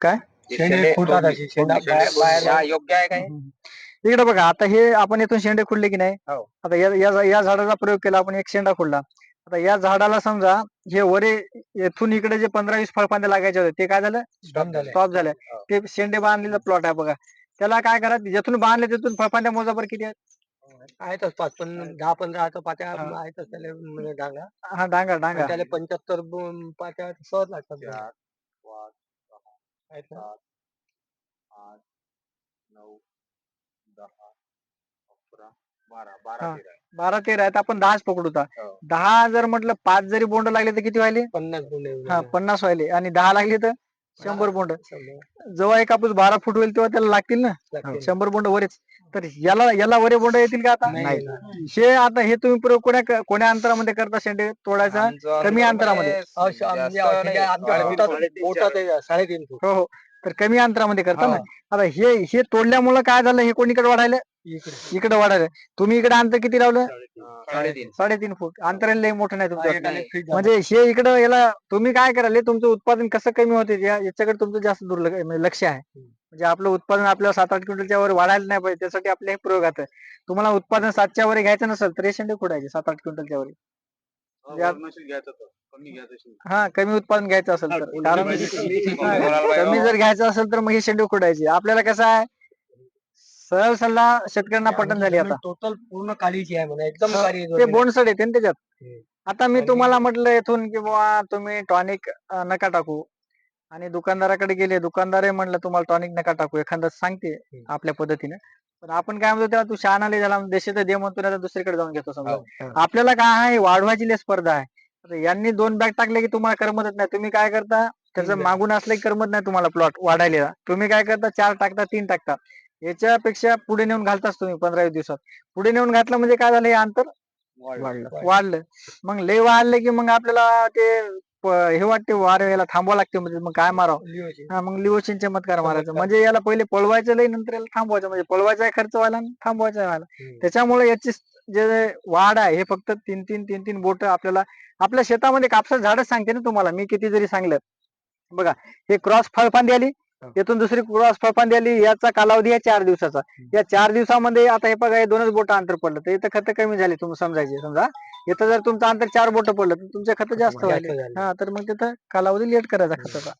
काय? शेंडे फुटतात अशी, शेंडा शेंडे बाहेर- फुटणे बाहेर- हा योग्य आहे काय? इकडे बघा आता हे आपण इथून शेंडे खुडले की नाही? हो. आता या या- या झाडाचा प्रयोग केला आपण एक शेंडा खुडला. आता या झाडाला समजा हे वरे येथून इकडे जे पंधरा वीस फळफांदे लागायचे होते ते काय झालं? बंद झाले. स्टॉप झालं. हो. ते शेंडे बांधलेला प्लॉट आहे बघा. त्याला काय करा जिथून बांधले तिथून फळफांद्या मोजाबर किती आहेत? आहेतच पाच पण दहा पंधरा आता पात्या हा. आहेतच त्याला म्हणजे डांगा. हा डांगा डांगा. त्याला पंच्याहत्तर ब- पात्या सहज लागतात. आहेत ना? आठ नऊ दहा अकरा बारा बारा हा. तेरा आहे. बारा तेरा आहेत आपण दहाच पकडू होता हो. दहा जर म्हटलं पाच जरी बोंड लागले तर किती व्हायले पन्नास गुंडे हा पन्नास व्हायले आणि दहा लागले तर शंभर बोंड. जेव्हा एक कापूस बारा फूट होईल तेव्हा त्याला लागतील ना. शंभर बोंड वरेच. तर याला याला वरे बोंड येतील का आता? नाही, हे आता हे तुम्ही प्रयोग कोण्या कोण्या अंतरामध्ये करता शेंडे? तोडायचा? कमी अंतरामध्ये. म्हणजे हा. साडेतीन, फूट. हो हो. तर कमी अंतरामध्ये करता ना. आता हे हे तोडल्यामुळे काय झालं? हे कोणीकडे वाढायलं? इकडे. इकडे वाढायलं. तुम्ही इकडे अंतर किती लावलं? साडेतीन साडेतीन. फूट. अंतराला लई मोठं नाही तुमचं झालं. म्हणजे हे इकडं याला तुम्ही काय कराल हे तुमचं उत्पादन कसं कमी होते या- याच्याकडे तुमचं जास्त दुर्लक्ष म्हणजे लक्ष आहे. म्हणजे आपलं उत्पादन आपल्याला सात आठ क्विंटलच्या वर वाढायला नाही पाहिजे त्यासाठी आपले हे प्रयोग आहेत तुम्हाला उत्पादन सातच्या वर घ्यायचं नसेल तर हे शेंडे खोडायचे सात आठ क्विंटलच्या वर. या- हा कमी उत्पादन घ्यायचं असेल तर. कारण हा, कमी जर घ्यायचं असेल तर मग हे शेंडे खोडायचे आपल्याला कसं आहे सरळ सल्ला शेतकऱ्यांना पटन झाली आता. टोटल पूर्ण काळीची आहे म्हणा एकदम हा, काळी ते बोंडसड येते ना त्याच्यात. आता मी तुम्हाला म्हटलं इथून की बुवा तुम्ही टॉनिक नका टाकू. आणि दुकानदाराकडे गेले दुकानदार म्हणलं तुम्हाला टॉनिक नका टाकू एखादा सांगते आपल्या पद्धतीने. पण आपण काय म्हणतो तेव्हा तू शहाणाले झाला देशात दे म्हणतो तर दुसरीकडे जाऊन घेतो समजा. हो. आपल्याला काय आहे वाढवायची लय स्पर्धा आहे. यांनी दोन बॅग टाकले की तुम्हाला करमतच नाही. तुम्ही काय करता त्याचं. मागून असलं की करमत नाही तुम्हाला प्लॉट वाढायला. तुम्ही काय करता चार टाकता तीन टाकता. याच्यापेक्षा पुढे नेऊन घालताच तुम्ही पंधरा वीस दिवसात. पुढे नेऊन घातलं म्हणजे काय झालं हे अंतर वाढलं. वाढलं. मग लय वाढलं की मग आपल्याला ते हे वाटते वार याला थांबवा लागते म्हणजे मग काय मारावं. हा मग लिओचिन चमत्कार. मारायचं. म्हणजे याला पहिले पळवायचं लय नंतर याला थांबवायचं. म्हणजे पळवायचा खर्च व्हायला थांबवायचा व्हायला. त्याच्यामुळे याची जे वाढ आहे हे फक्त तीन तीन तीन तीन बोट आपल्याला आपल्या शेतामध्ये कापसाचं झाडच सांगते ना तुम्हाला. मी किती जरी सांगलं. बघा हे क्रॉस फळफांदी आली. यातून दुसरी क्रॉस फळफांदी आली याचा कालावधी आहे चार दिवसाचा. या चार दिवसामध्ये आता हे बघा हे दोनच बोट अंतर पडलं. तर इथं खत कमी झाली तुम्ही समजायचे समजा. इथं जर तुमचं अंतर चार बोट पडलं तर तुमचे खत जास्त व्हायले झाले. हा तर मग तिथं कालावधी लेट करायचा खताचा.